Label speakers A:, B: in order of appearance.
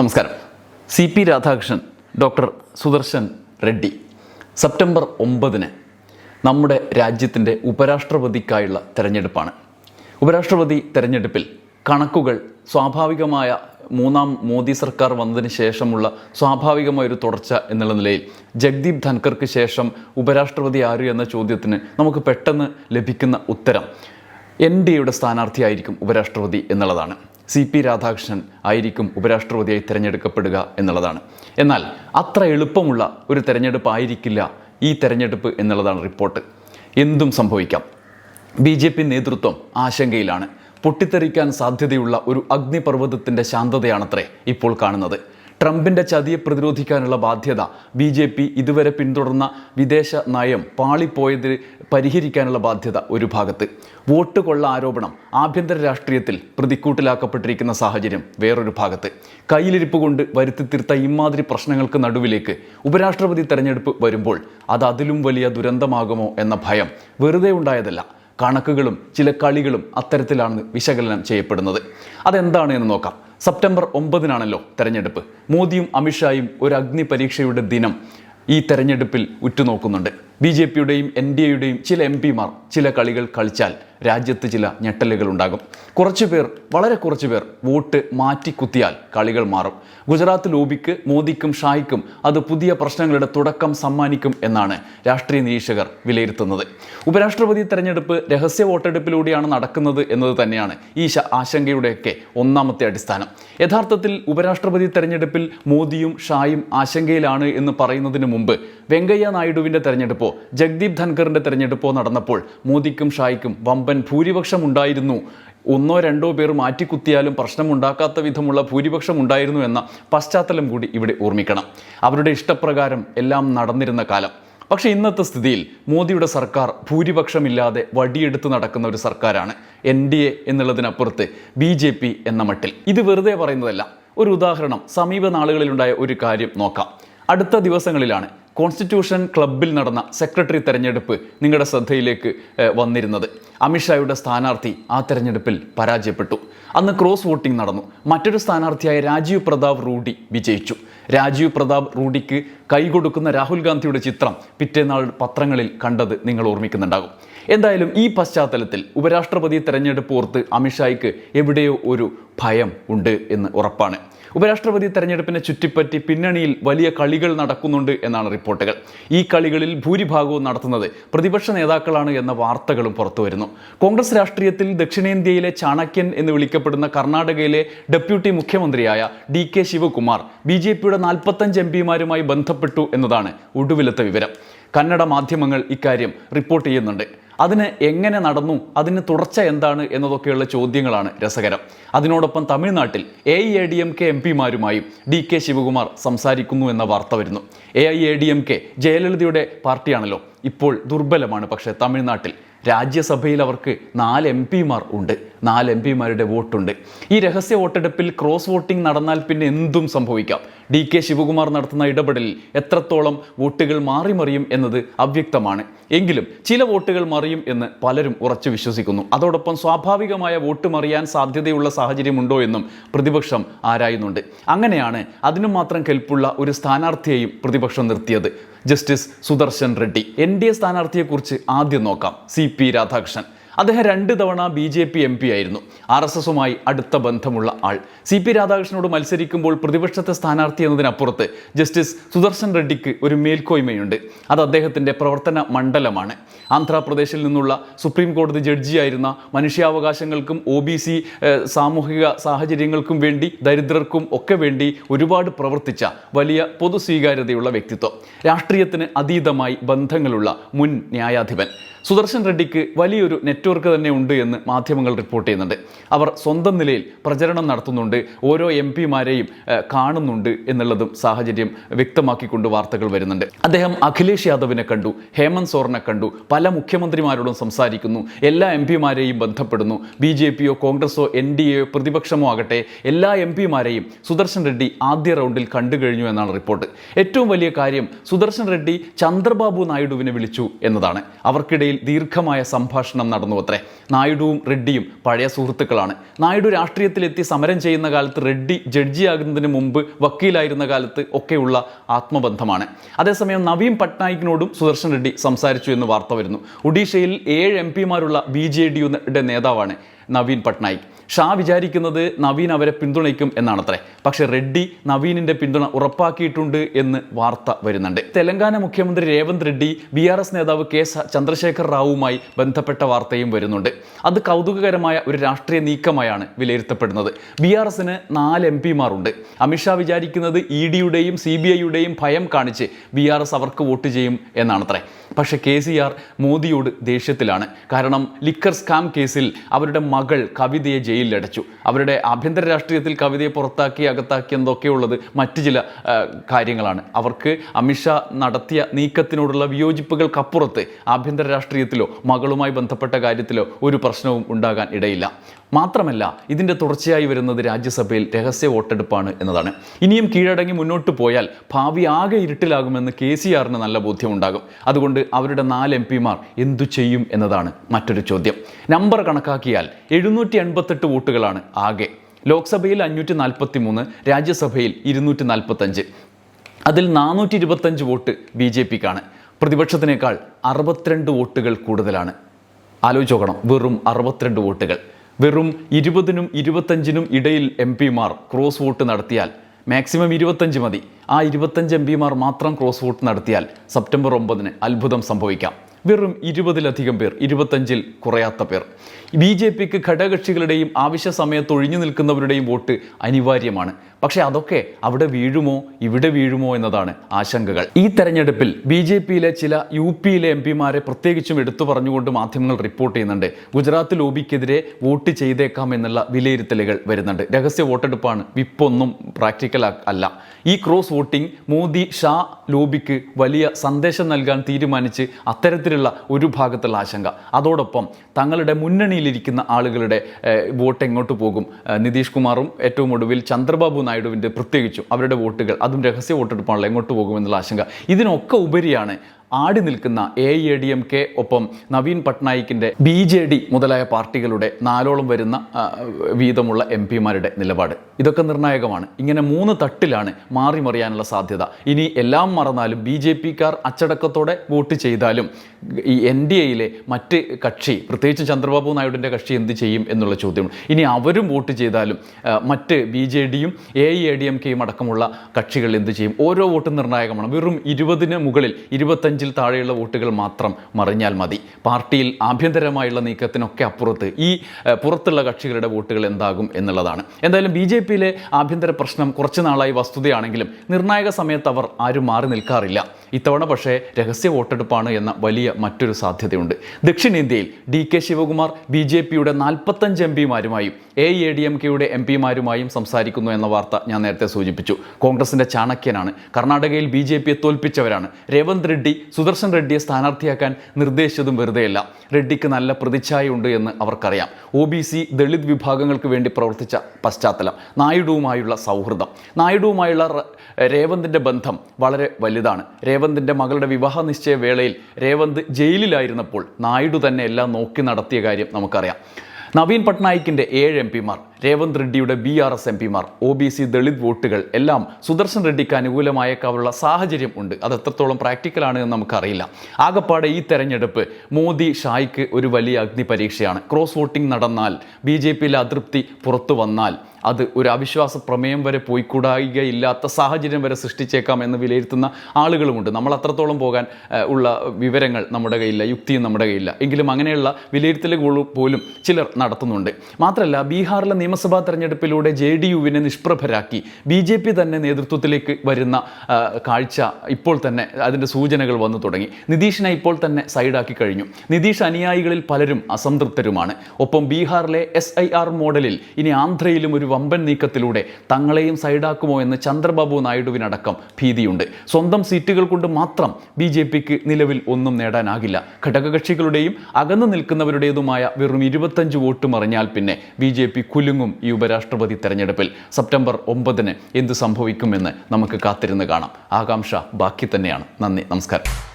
A: നമസ്കാരം. C P Radhakrishnan doctor Sudarshan Reddy. September ഒമ്പതിന് നമ്മുടെ രാജ്യത്തിന്റെ ഉപരാഷ്ട്രപതിക്കായുള്ള തെരഞ്ഞെടുപ്പാണ്. ഉപരാഷ്ട്രപതി തെരഞ്ഞെടുപ്പിൽ കണക്കുകൾ സ്വാഭാവികമായ മൂന്നാം മോദി സർക്കാർ വന്നതിന് ശേഷമുള്ള സ്വാഭാവികമായ ഒരു തുടർച്ച എന്നുള്ള നിലയിൽ ജഗ്ദീപ് ധൻകർക്ക് ശേഷം ഉപരാഷ്ട്രപതി ആര് എന്ന ചോദ്യത്തിന് നമുക്ക് പെട്ടെന്ന് ലഭിക്കുന്ന ഉത്തരം എൻ ഡി എയുടെ സ്ഥാനാർത്ഥിയായിരിക്കും ഉപരാഷ്ട്രപതി എന്നുള്ളതാണ്. സി പി രാധാകൃഷ്ണൻ ആയിരിക്കും ഉപരാഷ്ട്രപതിയായി തിരഞ്ഞെടുക്കപ്പെടുക എന്നുള്ളതാണ്. എന്നാൽ അത്ര എളുപ്പമുള്ള ഒരു തെരഞ്ഞെടുപ്പ് ആയിരിക്കില്ല ഈ തെരഞ്ഞെടുപ്പ് എന്നുള്ളതാണ് റിപ്പോർട്ട്. എന്തും സംഭവിക്കാം. ബി ജെ പി നേതൃത്വം ആശങ്കയിലാണ്. പൊട്ടിത്തെറിക്കാൻ സാധ്യതയുള്ള ഒരു അഗ്നിപർവതത്തിന്റെ ശാന്തതയാണത്രേ ഇപ്പോൾ കാണുന്നത്. ട്രംപിന്റെ ചതിയെ പ്രതിരോധിക്കാനുള്ള ബാധ്യത ബി ജെ പി ഇതുവരെ പിന്തുടർന്ന വിദേശ നയം പാളിപ്പോയത് പരിഹരിക്കാനുള്ള ബാധ്യത ഒരു ഭാഗത്ത്. വോട്ട് കൊള്ള ആരോപണം ആഭ്യന്തര രാഷ്ട്രീയത്തിൽ പ്രതിക്കൂട്ടിലാക്കപ്പെട്ടിരിക്കുന്ന സാഹചര്യം വേറൊരു ഭാഗത്ത്. കയ്യിലിരിപ്പ് കൊണ്ട് വരുത്തി തീർത്ത ഇമാതിരി പ്രശ്നങ്ങൾക്ക് നടുവിലേക്ക് ഉപരാഷ്ട്രപതി തെരഞ്ഞെടുപ്പ് വരുമ്പോൾ അത് അതിലും വലിയ ദുരന്തമാകുമോ എന്ന ഭയം വെറുതെ ഉണ്ടായതല്ല. കണക്കുകളും ചില കളികളും അത്തരത്തിലാണ് വിശകലനം ചെയ്യപ്പെടുന്നത്. അതെന്താണ് എന്ന് നോക്കാം. സെപ്റ്റംബർ ഒമ്പതിനാണല്ലോ തെരഞ്ഞെടുപ്പ്. മോദിയും അമിത്ഷായും ഒരു അഗ്നി പരീക്ഷയുടെ ദിനം ഈ തെരഞ്ഞെടുപ്പിൽ ഉറ്റുനോക്കുന്നുണ്ട്. ബി ജെ പിയുടെയും എൻ ഡി എയുടെയും ചില എം പിമാർ ചില കളികൾ കളിച്ചാൽ രാജ്യത്ത് ചില ഞെട്ടലുകൾ ഉണ്ടാകും കുറച്ചു പേർ വളരെ കുറച്ചു പേർ വോട്ട് മാറ്റിക്കുത്തിയാൽ കളികൾ മാറും. ഗുജറാത്ത് ലോബിക്ക് മോദിക്കും ഷായ്ക്കും അത് പുതിയ പ്രശ്നങ്ങളുടെ തുടക്കം സമ്മാനിക്കും എന്നാണ് രാഷ്ട്രീയ നിരീക്ഷകർ വിലയിരുത്തുന്നത്. ഉപരാഷ്ട്രപതി തെരഞ്ഞെടുപ്പ് രഹസ്യ വോട്ടെടുപ്പിലൂടെയാണ് നടക്കുന്നത് എന്നത് തന്നെയാണ് ഈ ആശങ്കയുടെയൊക്കെ ഒന്നാമത്തെ അടിസ്ഥാനം. യഥാർത്ഥത്തിൽ ഉപരാഷ്ട്രപതി തെരഞ്ഞെടുപ്പിൽ മോദിയും ഷായും ആശങ്കയിലാണ് എന്ന് പറയുന്നതിന് മുമ്പ് വെങ്കയ്യ നായിഡുവിന്റെ തെരഞ്ഞെടുപ്പോ ജഗ്ദീപ് ധൻഖറിന്റെ തെരഞ്ഞെടുപ്പോ നടന്നപ്പോൾ മോദിക്കും ഷായ്ക്കും വമ്പൻ ഭൂരിപക്ഷം ഉണ്ടായിരുന്നു. ഒന്നോ രണ്ടോ പേർ മാറ്റിക്കുത്തിയാലും പ്രശ്നമുണ്ടാക്കാത്ത വിധമുള്ള ഭൂരിപക്ഷം ഉണ്ടായിരുന്നു എന്ന പശ്ചാത്തലം കൂടി ഇവിടെ ഓർമ്മിക്കണം. അവരുടെ ഇഷ്ടപ്രകാരം എല്ലാം നടന്നിരുന്ന കാലം. പക്ഷേ ഇന്നത്തെ സ്ഥിതിയിൽ മോദിയുടെ സർക്കാർ ഭൂരിപക്ഷമില്ലാതെ വടിയെടുത്ത് നടക്കുന്ന ഒരു സർക്കാരാണ്. എൻ ഡി എ എന്നുള്ളതിനപ്പുറത്ത് ബി ജെ പി എന്ന മട്ടിൽ. ഇത് വെറുതെ പറയുന്നതല്ല. ഒരു ഉദാഹരണം. സമീപ നാളുകളിലുണ്ടായ ഒരു കാര്യം നോക്കാം. അടുത്ത ദിവസങ്ങളിലാണ് കോൺസ്റ്റിറ്റ്യൂഷൻ ക്ലബിൽ നടന്ന സെക്രട്ടറി തെരഞ്ഞെടുപ്പ് നിങ്ങളുടെ ശ്രദ്ധയിലേക്ക് വന്നിരുന്നത്. അമിത്ഷായുടെ സ്ഥാനാർത്ഥി ആ തെരഞ്ഞെടുപ്പിൽ പരാജയപ്പെട്ടു. അന്ന് ക്രോസ് വോട്ടിംഗ് നടന്നു. മറ്റൊരു സ്ഥാനാർത്ഥിയായ രാജീവ് പ്രതാപ് റൂഡി വിജയിച്ചു. രാജീവ് പ്രതാപ് റൂഡിക്ക് കൈകൊടുക്കുന്ന രാഹുൽ ഗാന്ധിയുടെ ചിത്രം പിറ്റേന്നാൾ പത്രങ്ങളിൽ കണ്ടത് നിങ്ങൾ ഓർമ്മിക്കുന്നുണ്ടാകും. എന്തായാലും ഈ പശ്ചാത്തലത്തിൽ ഉപരാഷ്ട്രപതി തെരഞ്ഞെടുപ്പ് ഓർത്ത് അമിത്ഷായ്ക്ക് എവിടെയോ ഒരു ഭയം ഉണ്ട് എന്ന് ഉറപ്പാണ്. ഉപരാഷ്ട്രപതി തെരഞ്ഞെടുപ്പിനെ ചുറ്റിപ്പറ്റി പിന്നണിയിൽ വലിയ കളികൾ നടക്കുന്നുണ്ട് എന്നാണ് റിപ്പോർട്ടുകൾ. ഈ കളികളിൽ ഭൂരിഭാഗവും നടത്തുന്നത് പ്രതിപക്ഷ നേതാക്കളാണ് എന്ന വാർത്തകളും പുറത്തുവരുന്നു കോൺഗ്രസ് രാഷ്ട്രീയത്തിൽ ദക്ഷിണേന്ത്യയിലെ ചാണക്യൻ എന്ന് വിളിക്കപ്പെടുന്ന കർണാടകയിലെ ഡെപ്യൂട്ടി മുഖ്യമന്ത്രിയായ D K Shivakumar B J പിയുടെ നാൽപ്പത്തഞ്ച് എം പിമാരുമായി ബന്ധപ്പെട്ടു എന്നതാണ് ഒടുവിലത്തെ വിവരം. കന്നഡ മാധ്യമങ്ങൾ ഇക്കാര്യം റിപ്പോർട്ട് ചെയ്യുന്നുണ്ട്. അതിന് എങ്ങനെ നടന്നു? അതിന് തുടർച്ച എന്താണ്? എന്നതൊക്കെയുള്ള ചോദ്യങ്ങളാണ് രസകരം. അതിനോടൊപ്പം തമിഴ്നാട്ടിൽ A I A D M K M പിമാരുമായും D K Shivakumar സംസാരിക്കുന്നു എന്ന വാർത്ത വരുന്നു. A I A D M K ജയലളിതയുടെ പാർട്ടിയാണല്ലോ. ഇപ്പോൾ ദുർബലമാണ്. പക്ഷേ തമിഴ്നാട്ടിൽ രാജ്യസഭയിൽ അവർക്ക് നാല് എം പിമാർ ഉണ്ട്. നാല് എം പിമാരുടെ വോട്ടുണ്ട്. ഈ രഹസ്യ വോട്ടെടുപ്പിൽ ക്രോസ് വോട്ടിംഗ് നടന്നാൽ പിന്നെ എന്തും സംഭവിക്കാം. ഡി കെ ശിവകുമാർ നടത്തുന്ന ഇടപെടലിൽ എത്രത്തോളം വോട്ടുകൾ മാറി മറിയും എന്നത് അവ്യക്തമാണ്. എങ്കിലും ചില വോട്ടുകൾ മറിയും എന്ന് പലരും ഉറച്ചു വിശ്വസിക്കുന്നു. അതോടൊപ്പം സ്വാഭാവികമായ വോട്ട് മറിയാൻ സാധ്യതയുള്ള സാഹചര്യമുണ്ടോ എന്നും പ്രതിപക്ഷം ആരായുന്നുണ്ട്. അങ്ങനെയാണ് അതിനു മാത്രം കെൽപ്പുള്ള ഒരു സ്ഥാനാർത്ഥിയെയും പ്രതിപക്ഷം നിർത്തിയത്. Justice Sudarshan Reddy. N D A സ്ഥാനാർത്ഥിയെക്കുറിച്ച് ആദ്യം നോക്കാം. C P Radhakrishnan. അദ്ദേഹം രണ്ട് തവണ B J P M P ആയിരുന്നു. ആർ എസ് എസുമായി അടുത്ത ബന്ധമുള്ള ആൾ. സി പി രാധാകൃഷ്ണനോട് മത്സരിക്കുമ്പോൾ പ്രതിപക്ഷത്തെ സ്ഥാനാർത്ഥി എന്നതിനപ്പുറത്ത് ജസ്റ്റിസ് സുദർശൻ റെഡ്ഡിക്ക് ഒരു മേൽക്കോയ്മയുണ്ട്. അത് അദ്ദേഹത്തിന്റെ പ്രവർത്തന മണ്ഡലമാണ്. ആന്ധ്രാപ്രദേശിൽ നിന്നുള്ള സുപ്രീം കോടതി ജഡ്ജിയായിരുന്ന മനുഷ്യാവകാശങ്ങൾക്കും ഒ ബി സി സാമൂഹിക സാഹചര്യങ്ങൾക്കും വേണ്ടി ദരിദ്രർക്കും ഒക്കെ വേണ്ടി ഒരുപാട് പ്രവർത്തിച്ച വലിയ പൊതു സ്വീകാര്യതയുള്ള വ്യക്തിത്വം. രാഷ്ട്രീയത്തിന് അതീതമായി ബന്ധങ്ങളുള്ള മുൻ ന്യായാധിപൻ. സുദർശൻ റെഡ്ഡിക്ക് വലിയൊരു നെറ്റ്വർക്ക് തന്നെ ഉണ്ട് എന്ന് മാധ്യമങ്ങൾ റിപ്പോർട്ട് ചെയ്യുന്നുണ്ട്. അവർ സ്വന്തം നിലയിൽ പ്രചരണം നടത്തുന്നുണ്ട് ഓരോ എം പിമാരെയും കാണുന്നുണ്ട് എന്നുള്ളതും സാഹചര്യം വ്യക്തമാക്കിക്കൊണ്ട് വാർത്തകൾ വരുന്നുണ്ട്. അദ്ദേഹം അഖിലേഷ് യാദവിനെ കണ്ടു ഹേമന്ത് സോറിനെ കണ്ടു പല മുഖ്യമന്ത്രിമാരോടും സംസാരിക്കുന്നു എല്ലാ എം പിമാരെയും ബന്ധപ്പെടുന്നു ബി ജെ പിയോ കോൺഗ്രസോ എൻ ഡി എയോ പ്രതിപക്ഷമോ ആകട്ടെ എല്ലാ എം പിമാരെയും സുദർശൻ റെഡ്ഡി ആദ്യ റൗണ്ടിൽ കണ്ടു കഴിഞ്ഞു എന്നാണ് റിപ്പോർട്ട്. ഏറ്റവും വലിയ കാര്യം സുദർശൻ റെഡ്ഡി ചന്ദ്രബാബു നായിഡുവിനെ വിളിച്ചു എന്നതാണ്. അവർക്കിടയിൽ നിലയിൽ ദീർഘമായ സംഭാഷണം നടന്നു അത്രേ. നായിഡുവും റെഡ്ഡിയും പഴയ സുഹൃത്തുക്കളാണ്. നായിഡു രാഷ്ട്രീയത്തിലെത്തി സമരം ചെയ്യുന്ന കാലത്ത് റെഡ്ഡി ജഡ്ജിയാകുന്നതിന് മുമ്പ് വക്കീലായിരുന്ന കാലത്ത് ഒക്കെയുള്ള ആത്മബന്ധമാണ്. അതേസമയം നവീൻ പട്നായിക്കിനോടും സുദർശൻ റെഡ്ഡി സംസാരിച്ചു എന്ന് വാർത്ത വരുന്നു. ഒഡീഷയിൽ ഏഴ് എം പിമാരുള്ള ബി ജെ ഡിയുടെ നേതാവാണ്. നവീൻ പട്നായിക്. ഷാ വിചാരിക്കുന്നത് നവീൻ അവരെ പിന്തുണയ്ക്കും എന്നാണത്രേ. പക്ഷേ റെഡ്ഡി നവീനിന്റെ പിന്തുണ ഉറപ്പാക്കിയിട്ടുണ്ട് എന്ന് വാർത്ത വരുന്നുണ്ട്. തെലങ്കാന മുഖ്യമന്ത്രി Revanth Reddy B R S നേതാവ് കെ ചന്ദ്രശേഖർ റാവുമായി ബന്ധപ്പെട്ട വാർത്തയും വരുന്നുണ്ട്. അത് കൗതുകകരമായ ഒരു രാഷ്ട്രീയ നീക്കമായാണ് വിലയിരുത്തപ്പെടുന്നത്. ബി ആർ എസിന് നാല് എം പിമാരുണ്ട്. അമിത്ഷാ വിചാരിക്കുന്നത് ഇ ഡിയുടെയും സി ബി ഐയുടെയും ഭയം കാണിച്ച് ബി ആർ എസ് അവർക്ക് വോട്ട് ചെയ്യും എന്നാണത്രേ. പക്ഷേ കെ സി ആർ മോദിയോട് ദേഷ്യത്തിലാണ്. കാരണം ലിക്കർ സ്കാം കേസിൽ അവരുടെ മകൾ കവിതയെ ജയിലിലടച്ചു. അവരുടെ ആഭ്യന്തര രാഷ്ട്രീയത്തിൽ കവിതയെ പുറത്താക്കി അകത്താക്കി എന്തൊക്കെയുള്ളത് മറ്റു ചില കാര്യങ്ങളാണ്. അവർക്ക് അമിത്ഷാ നടത്തിയ നീക്കത്തിനോടുള്ള വിയോജിപ്പുകൾക്കപ്പുറത്ത് ആഭ്യന്തര രാഷ്ട്രീയത്തിലോ മകളുമായി ബന്ധപ്പെട്ട കാര്യത്തിലോ ഒരു പ്രശ്നവും ഉണ്ടാകാൻ ഇടയില്ല. മാത്രമല്ല ഇതിന്റെ തുടർച്ചയായി വരുന്നത് രാജ്യസഭയിൽ രഹസ്യ വോട്ടെടുപ്പാണ് എന്നതാണ്. ഇനിയും കീഴടങ്ങി മുന്നോട്ട് പോയാൽ ഭാവി ആകെ ഇരുട്ടിലാകുമെന്ന് കെ സി ആറിന് നല്ല ബോധ്യമുണ്ടാകും. അതുകൊണ്ട് അവരുടെ നാല് എം പിമാർ എന്തു ചെയ്യും എന്നതാണ് മറ്റൊരു ചോദ്യം. നമ്പർ കണക്കാക്കിയാൽ എഴുന്നൂറ്റി എൺപത്തെട്ട് വോട്ടുകളാണ് ആകെ. ലോക്സഭയിൽ അഞ്ഞൂറ്റി നാൽപ്പത്തി മൂന്ന് രാജ്യസഭയിൽ ഇരുന്നൂറ്റി നാൽപ്പത്തഞ്ച് അതിൽ നാനൂറ്റി ഇരുപത്തഞ്ച് വോട്ട് ബി ജെ പിക്കാണ്. പ്രതിപക്ഷത്തിനേക്കാൾ അറുപത്തിരണ്ട് വോട്ടുകൾ കൂടുതലാണ്. ആലോചിച്ച് നോക്കണം വെറും അറുപത്തിരണ്ട് വോട്ടുകൾ. വെറും ഇരുപതിനും ഇരുപത്തഞ്ചിനും ഇടയിൽ എം പിമാർ ക്രോസ് വോട്ട് നടത്തിയാൽ മാക്സിമം ഇരുപത്തഞ്ച് മതി. ആ ഇരുപത്തഞ്ച് എം പിമാർ മാത്രം ക്രോസ് വോട്ട് നടത്തിയാൽ സെപ്റ്റംബർ ഒമ്പതിന് അത്ഭുതം സംഭവിക്കാം. വെറും ഇരുപതിലധികം പേർ ഇരുപത്തഞ്ചിൽ കുറയാത്ത പേർ. ബി ജെ പിക്ക് ഘടകകക്ഷികളുടെയും ആവശ്യ സമയത്ത് ഒഴിഞ്ഞു നിൽക്കുന്നവരുടെയും വോട്ട് അനിവാര്യമാണ്. പക്ഷേ അതൊക്കെ അവിടെ വീഴുമോ ഇവിടെ വീഴുമോ എന്നതാണ് ആശങ്കകൾ. ഈ തെരഞ്ഞെടുപ്പിൽ ബി ജെ പിയിലെ ചില യു പിയിലെ എം പിമാരെ പ്രത്യേകിച്ചും എടുത്തു പറഞ്ഞുകൊണ്ട് മാധ്യമങ്ങൾ റിപ്പോർട്ട് ചെയ്യുന്നുണ്ട്. ഗുജറാത്ത് ലോബിക്കെതിരെ വോട്ട് ചെയ്തേക്കാം എന്നുള്ള വിലയിരുത്തലുകൾ വരുന്നുണ്ട്. രഹസ്യ വോട്ടെടുപ്പാണ് വിപ്പൊന്നും പ്രാക്ടിക്കൽ അല്ല. ഈ ക്രോസ് വോട്ടിംഗ് മോദി ഷാ ലോബിക്ക് വലിയ സന്ദേശം നൽകാൻ തീരുമാനിച്ച് അത്തരത്തിലുള്ള ഒരു ഭാഗത്തുള്ള ആശങ്ക. അതോടൊപ്പം തങ്ങളുടെ മുന്നണിയിലിരിക്കുന്ന ആളുകളുടെ വോട്ട് എങ്ങോട്ട് പോകും? നിതീഷ് കുമാറും ഏറ്റവും ഒടുവിൽ ചന്ദ്രബാബു നായിഡുവിന്റെ പ്രത്യേകിച്ചും അവരുടെ വോട്ടുകൾ അതും രഹസ്യ വോട്ടെടുപ്പാണല്ലോ എങ്ങോട്ട് പോകുമെന്നുള്ള ആശങ്ക. ഇതിനൊക്കെ ഉപരിയാണ് ആടി നിൽക്കുന്ന A A D M K ഒപ്പം നവീൻ പട്നായിക്കിന്റെ ബി ജെ ഡി മുതലായ പാർട്ടികളുടെ നാലോളം വരുന്ന വീതമുള്ള എം പിമാരുടെ നിലപാട്. ഇതൊക്കെ നിർണായകമാണ്. ഇങ്ങനെ മൂന്ന് തട്ടിലാണ് മാറി മറിയാനുള്ള സാധ്യത. ഇനി എല്ലാം മറന്നാലും ബി ജെ പിക്കാർ അച്ചടക്കത്തോടെ വോട്ട് ചെയ്താലും ഈ എൻ ഡി എയിലെ മറ്റ് കക്ഷി പ്രത്യേകിച്ച് ചന്ദ്രബാബു നായിഡുവിന്റെ കക്ഷി എന്ത് ചെയ്യും എന്നുള്ള ചോദ്യമാണ്. ഇനി അവരും വോട്ട് ചെയ്താലും മറ്റ് ബി ജെ ഡിയും എ എ ഡി എം കെയും അടക്കമുള്ള കക്ഷികൾ എന്ത് ചെയ്യും? ഓരോ വോട്ടും നിർണായകമാണ്. വെറും ഇരുപതിന് മുകളിൽ ഇരുപത്തഞ്ചിൽ താഴെയുള്ള വോട്ടുകൾ മാത്രം മറിഞ്ഞാൽ മതി. പാർട്ടിയിൽ ആഭ്യന്തരമായുള്ള നീക്കത്തിനൊക്കെ അപ്പുറത്ത് ഈ പുറത്തുള്ള കക്ഷികളുടെ വോട്ടുകൾ എന്താകും എന്നുള്ളതാണ്. എന്തായാലും ബി ജെ പിയിലെ ആഭ്യന്തര പ്രശ്നം കുറച്ച് നാളായി വസ്തുതയാണെങ്കിലും നിർണായക സമയത്ത് അവർ ആരും മാറി നിൽക്കാറില്ല. ഇത്തവണ പക്ഷേ രഹസ്യ വോട്ടെടുപ്പാണ് എന്ന വലിയ മറ്റൊരു സാധ്യതയുണ്ട്. ദക്ഷിണേന്ത്യയിൽ D K Shivakumar B J പിയുടെ നാൽപ്പത്തഞ്ച് എം പിമാരുമായും എ എ ഡി എം കെയുടെ എം പിമാരുമായും സംസാരിക്കുന്നു എന്ന വാർത്ത ഞാൻ നേരത്തെ സൂചിപ്പിച്ചു. കോൺഗ്രസിന്റെ ചാണക്യനാണ്. കർണാടകയിൽ ബി ജെ പിയെ തോൽപ്പിച്ചവരാണ്. രേവന്ത് റെഡ്ഡി സുദർശൻ റെഡ്ഡിയെ സ്ഥാനാർത്ഥിയാക്കാൻ നിർദ്ദേശിച്ചതും വെറുതെയല്ല. റെഡ്ഡിക്ക് നല്ല പ്രതിച്ഛായ ഉണ്ട് എന്ന് അവർക്കറിയാം. ഒ ബി സി ദളിത് വിഭാഗങ്ങൾക്ക് വേണ്ടി പ്രവർത്തിച്ച പശ്ചാത്തലം. നായിഡുവുമായുള്ള സൗഹൃദം. നായിഡുവുമായുള്ള രേവന്തിന്റെ ബന്ധം വളരെ വലുതാണ്. രേവന്തിന്റെ മകളുടെ വിവാഹ നിശ്ചയ വേളയിൽ രേവന്ത് ജയിലിലായിരുന്നപ്പോൾ നായിഡു തന്നെ എല്ലാം നോക്കി നടത്തിയ കാര്യം നമുക്കറിയാം. നവീൻ പട്നായിക്കിന്റെ ഏഴ് എം പിമാർ. രേവന്ത് റെഡ്ഡിയുടെ ബി ആർ എസ് എം പിമാർ ഒ ബി സി ദളിത് വോട്ടുകൾ എല്ലാം സുദർശൻ റെഡ്ഡിക്ക് അനുകൂലമായേക്കാവുള്ള സാഹചര്യം ഉണ്ട്. അത് എത്രത്തോളം പ്രാക്ടിക്കലാണ് എന്ന് നമുക്കറിയില്ല. ആകപ്പാടെ ഈ തെരഞ്ഞെടുപ്പ് മോദി ഷായ്ക്ക് ഒരു വലിയ അഗ്നി പരീക്ഷയാണ്. ക്രോസ് വോട്ടിംഗ് നടന്നാൽ ബി ജെ പിയിലെ അതൃപ്തി പുറത്തു വന്നാൽ അത് ഒരു അവിശ്വാസ പ്രമേയം വരെ പോയിക്കൂടായികയില്ലാത്ത സാഹചര്യം വരെ സൃഷ്ടിച്ചേക്കാം എന്ന് വിലയിരുത്തുന്ന ആളുകളുമുണ്ട്. നമ്മൾ അത്രത്തോളം പോകാൻ ഉള്ള വിവരങ്ങൾ നമ്മുടെ കയ്യില്ല യുക്തിയും നമ്മുടെ കയ്യില്ല എങ്കിലും അങ്ങനെയുള്ള വിലയിരുത്തലുകൾ പോലും ചിലർ നടത്തുന്നുണ്ട്. മാത്രമല്ല ബീഹാറിലെ നിയമസഭാ തെരഞ്ഞെടുപ്പിലൂടെ ജെ ഡി യുവിനെ നിഷ്പ്രഭരാക്കി. ബി ജെ പി തന്നെ നേതൃത്വത്തിലേക്ക് വരുന്ന കാഴ്ച ഇപ്പോൾ തന്നെ അതിന്റെ സൂചനകൾ വന്നു തുടങ്ങി. നിതീഷിനെ ഇപ്പോൾ തന്നെ സൈഡാക്കി കഴിഞ്ഞു. നിതീഷ് അനുയായികളിൽ പലരും അസംതൃപ്തരുമാണ്. ഒപ്പം ബീഹാറിലെ എസ് ഐ ആർ മോഡലിൽ ഇനി ആന്ധ്രയിലും ഒരു വമ്പൻ നീക്കത്തിലൂടെ തങ്ങളെയും സൈഡാക്കുമോ എന്ന് ചന്ദ്രബാബു നായിഡുവിനടക്കം ഭീതിയുണ്ട്. സ്വന്തം സീറ്റുകൾ കൊണ്ട് മാത്രം ബി ജെ പിക്ക് നിലവിൽ ഒന്നും നേടാനാകില്ല. ഘടകകക്ഷികളുടെയും അകന്നു നിൽക്കുന്നവരുടേതുമായ വെറും ഇരുപത്തഞ്ച് വോട്ട് മറിഞ്ഞാൽ പിന്നെ ബി ജെ പി കുലുങ്ങും ഈ ഉപരാഷ്ട്രപതി തെരഞ്ഞെടുപ്പിൽ. സെപ്റ്റംബർ ഒമ്പതിന് എന്ത് സംഭവിക്കുമെന്ന് നമുക്ക് കാത്തിരുന്ന് കാണാം. ആകാംക്ഷ ബാക്കി തന്നെയാണ്. നന്ദി നമസ്കാരം.